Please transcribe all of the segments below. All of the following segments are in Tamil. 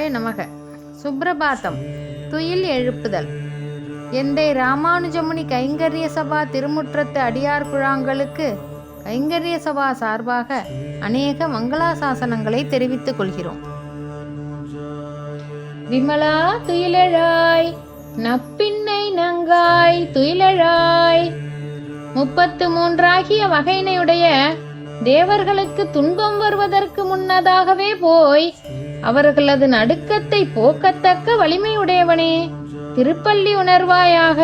சிவாய நமக. சுப்ரபாதம் துயில் எழுப்புதல். எந்தை ராமானுஜமுனி கைங்கரிய சபா திருமுற்றத்து அடியார் குழாங்களுக்கு கைங்கரிய சபா சார்பாக அநேக மங்களாசாசனங்களை தெரிவித்துக் கொள்கிறோம். விமலா துயிலழாய் நப்பின்னை நங்காய் துயிலழாய். முப்பத்து மூன்றாகிய வகையினையுடைய தேவர்களுக்கு துன்பம் வருவதற்கு முன்னதாகவே போய் அவர்களது நடுக்கத்தை போக்கத்தக்க வலிமையுடையவனே திருப்பள்ளி உணர்வாயாக.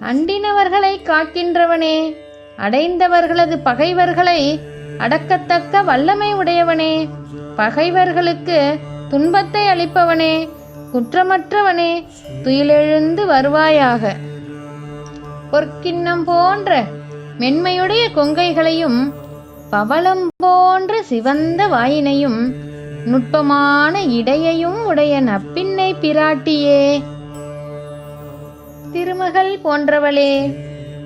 அண்டினவர்களை காக்கின்றவனே அடைந்தவர்களது பகைவர்களை அடக்கத்தக்க வல்லமை உடையவனே பகைவர்களுக்கு துன்பத்தை அளிப்பவனே குற்றமற்றவனே துயிலெழுந்து வருவாயாக. பொற்கிண்ணம் போன்ற மென்மையுடைய கொங்கைகளையும் பவளம் போன்ற சிவந்த வாயினையும் நுட்பமான இடையையும் உடைய நப்பின்னை பிராட்டியே. திருமகள் போன்றவளே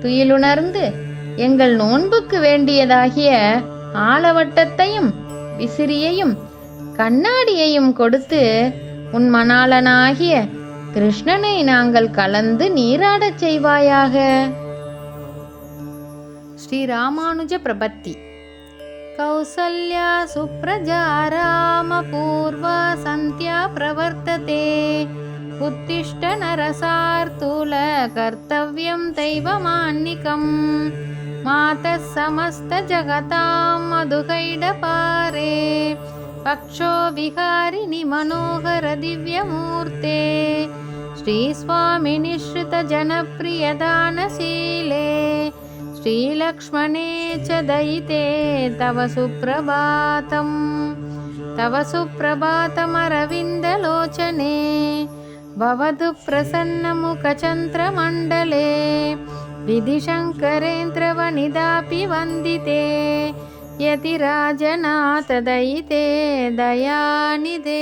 துயிலுணர்ந்து எங்கள் நோன்புக்கு வேண்டியதாகிய ஆலவட்டத்தையும் விசிறியையும் கண்ணாடியையும் கொடுத்து உன் மணாளனாகிய கிருஷ்ணனை நாங்கள் கலந்து நீராடச் செய்வாயாக. ஸ்ரீ ராமானுஜ பிரபத்தி. कौसल्या सुप्रजा रामपूर्वा सन्त्या प्रवर्तते उत्तिष्ठ नरसार्तुलकर्तव्यं दैवमान्निकम्। मातः समस्तजगतां मधुकैडपारे। पक्षो विहारिणि मनोहरदिव्यमूर्ते। श्रीस्वामिनिश्रितजनप्रियदानशीले। श्रीलक्ष्मणे च दयिते तव सुप्रभातम् तव सुप्रभातमरविन्दलोचने भवतु प्रसन्नमुखचन्द्रमण्डले विधिशङ्करेन्द्रवनिदापि वन्दिते यतिराजनाथ दयिते दयानिधे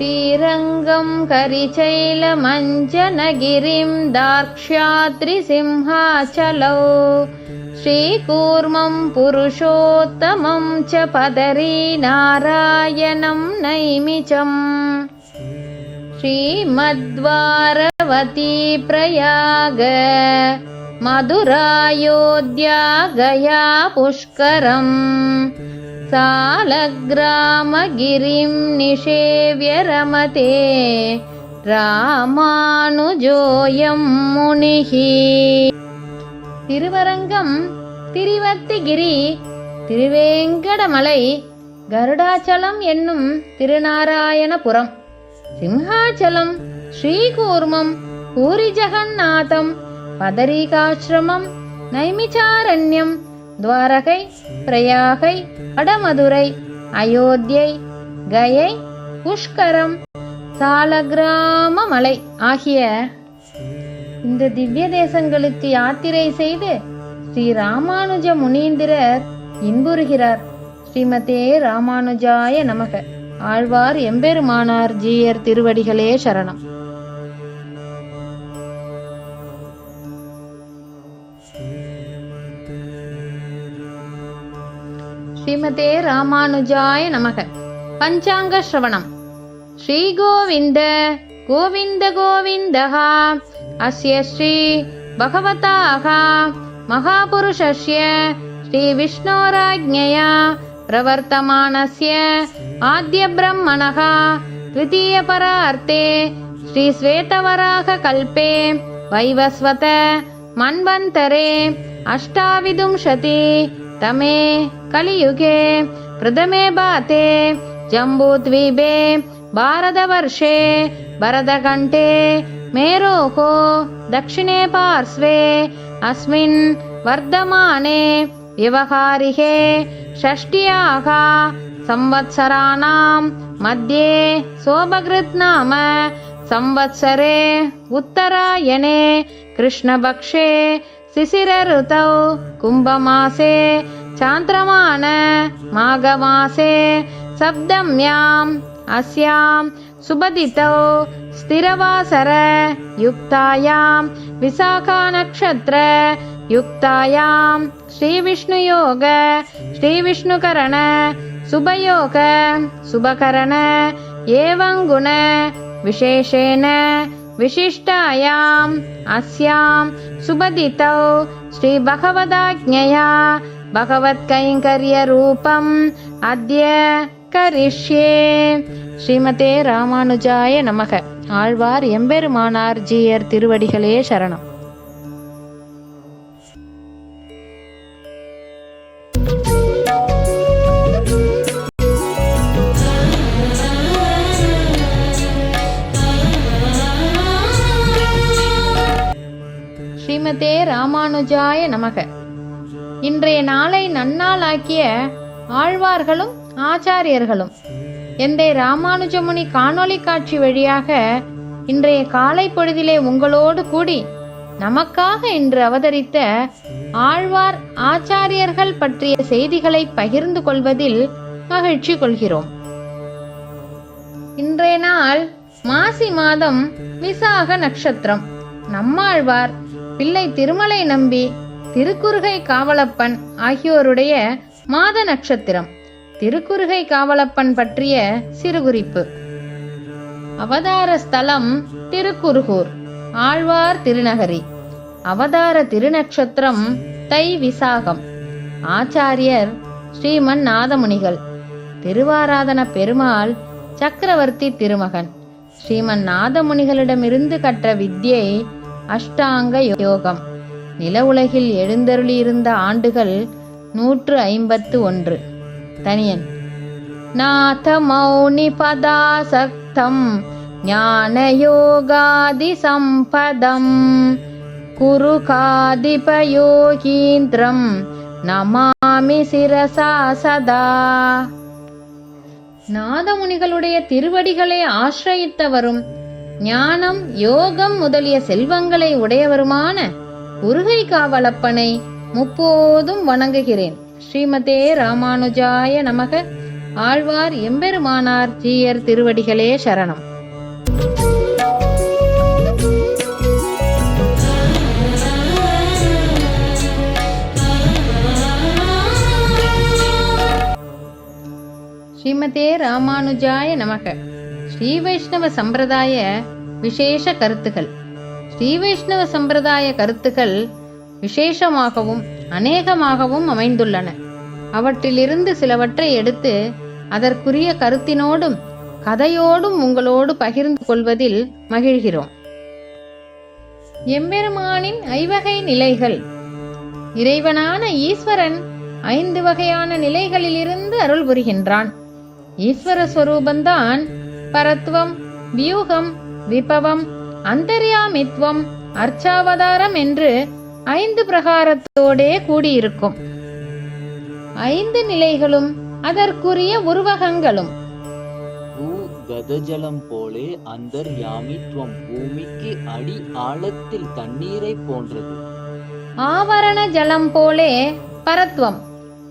श्रीरङ्गं करिचैलमञ्जनगिरिं दार्क्ष्याद्रिसिंहाचलौ श्रीकूर्मं पुरुषोत्तमं च पदरीनारायणं नैमिचम् श्रीमद्वारवती प्रयाग मधुरायोध्या गया पुष्करम् सालग्रामगिरिं निषेव्य रमते ராமானுஜோயம் முனிஹி திருவரங்கம் திரிவத்திகிரி திருவேங்கடமலை கருடாச்சலம் என்னும் திருநாராயணபுரம் சிம்ஹாச்சலம் ஸ்ரீகூர்மம் பூரி ஜெகநாதம் பதரிகாசிரமம் நைமிச்சாரண்யம் துவாரகை பிரயாகை வடமதுரை அயோத்தியை கயை புஷ்கரம் சாலகிராம மலை ஆகிய இந்த திவ்ய தேசங்களுக்கு யாத்திரை செய்து ஸ்ரீ ராமானுஜ முனீந்திரர் இன்புறுகிறார். ஸ்ரீமதே ராமானுஜாய நமக. ஆழ்வார் எம்பெருமானார் ஜீயர் திருவடிகளே சரணம். ஸ்ரீமதே ராமானுஜாய நமக பஞ்சாங்க ஸ்ரவணம் ஸ்ரீகோவிந்த கோவிந்த கோவிந்தः அஸ்ய ஸ்ரீ பகவதாः महापुरुषस्य श्रीविष्णोराज्ञया प्रवर्तमानस्य आद्यब्रह्मणः द्वितीयपरार्ते श्रीश्वेतवराहकल्पे वैवस्वत मन्वन्तरे अष्टाविंशति तमे कलियुगे प्रथमे बाते जम्बूद्वीपे भारतवर्षे भरतकण्ठे मेरोः दक्षिणे पार्श्वे अस्मिन् वर्धमाने व्यवहारिके षष्ट्याः संवत्सराणां मध्ये सोभकृत् नाम संवत्सरे उत्तरायणे कृष्णपक्षे शिशिरऋतौ कुम्भमासे चान्द्रमान माघमासे सप्तम्याम् अस्यां सुबदितौ स्थिरवासर युक्तायां विशाखानक्षत्र युक्तायां श्रीविष्णुयोग श्रीविष्णुकरण शुभयोग शुभकरण एवं गुण विशेषेण विशिष्टायाम् अस्यां सुबदितौ श्रीभगवदाज्ञया भगवत्कैङ्कर्यरूपम् अद्य கரிஷ்யே ஸ்ரீமதே ராமானுஜாய நமக ஆழ்வார் எம்பெருமானார் ஜீயர் திருவடிகளே சரணம் ஸ்ரீமதே ராமானுஜாய நமக இன்றைய நாளை நன்னாளாக்கிய ஆழ்வார்களும் ஆச்சாரியர்களும் எந்தை ராமானுஜமுனி காணொளி காட்சி வழியாக இன்றைய காலை பொழுதிலே உங்களோடு கூடி நமக்காக இன்று அவதரித்த ஆழ்வார் ஆச்சாரியர்கள் பற்றிய செய்திகளை பகிர்ந்து கொள்வதில் மகிழ்ச்சி கொள்கிறோம். இன்றைய நாள் மாசி மாதம் விசாக நட்சத்திரம். நம்மாழ்வார் பிள்ளை திருமலை நம்பி திருக்குறுகை காவலப்பன் ஆகியோருடைய மாத நட்சத்திரம். திருக்குறுகை காவலப்பன் பற்றிய சிறுகுறிப்பு. அவதார ஸ்தலம் திருக்குறுகூர் ஆழ்வார் திருநகரி. அவதார திருநட்சத்திரம் தை விசாகம். ஆச்சாரியர் ஸ்ரீமன் நாதமுனிகள். திருவாராதன பெருமாள் சக்கரவர்த்தி திருமகன். ஸ்ரீமன் நாதமுனிகளிடமிருந்து கற்ற வித்யை அஷ்டாங்க யோகம். நில உலகில் எழுந்தருளியிருந்த ஆண்டுகள் நூற்று ஐம்பத்து ஒன்று. தனியன். நாத மௌனி பதாசக்தம் ஞான யோகாதி சம்பதம் குரு காதிபயோகீந்திரம் நமாமி சிரசா சதா. நாதமுனிகளுடைய திருவடிகளை ஆசிரயித்தவரும் ஞானம் யோகம் முதலிய செல்வங்களை உடையவருமான உருகை காவலப்பனை முப்போதும் வணங்குகிறேன். ஸ்ரீமதே ராமானுஜாய நமக. ஆழ்வார் எம்பெருமானார் ஜீயர் திருவடிகளே சரணம். ஸ்ரீமதே ராமானுஜாய நமக. ஸ்ரீ வைஷ்ணவ சம்பிரதாய விசேஷ கருத்துகள். ஸ்ரீ வைஷ்ணவ சம்பிரதாய கருத்துகள் விசேஷமாகவும் அநேகமாகவும் அமைந்துள்ளன. அவற்றிலிருந்து சிலவற்றை எடுத்து அதற்குரிய கருத்தினோடும் கதையோடும் உங்களோடு பகிர்ந்து கொள்வதில் மகிழ்கிறோம். எம்பெருமானின் ஐவகை நிலைகள். இறைவனான ஈஸ்வரன் ஐந்து வகையான நிலைகளிலிருந்து அருள் புரிகின்றான். ஈஸ்வர ஸ்வரூபந்தான் பரத்வம் வியூகம் விபவம் அந்தர்யாமித்வம் அர்ச்சாவதாரம் என்று ஐந்து பிரகாரத்தோடே கூடியிருக்கும். ஐந்து நிலைகளும் அதற்குரிய உருவகங்களும். கதஜலம் போலே அந்தர்யாமித்வம் பூமிக்கு அடி ஆழத்தில் தண்ணீரை போன்றது. ஆவரண ஜலம் போலே பரத்வம்.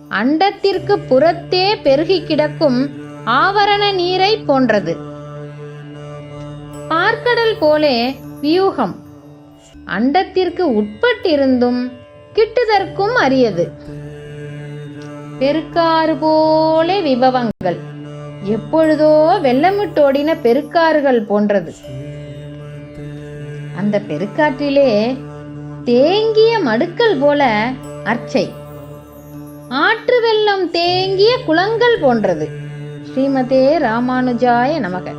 அண்டத்திற்கு புறத்தே பெருகி கிடக்கும் ஆவரண நீரை போன்றது. பார்க்கடல் போலே வியூகம். அண்டத்திற்கு உட்பட்டிருந்தும் கிட்டுதற்கும் அரியது. பெருக்காறு போலே விபவங்கள். எப்பொழுதோ வெள்ளமிட்டோடின பெருக்காறுகள் போன்றது. அந்த பெருக்காற்றிலே தேங்கிய மடுக்கல் போல அர்ச்சை. ஆற்று வெள்ளம் தேங்கிய குளங்கள் போன்றது. ஸ்ரீமதே ராமானுஜாய நமக.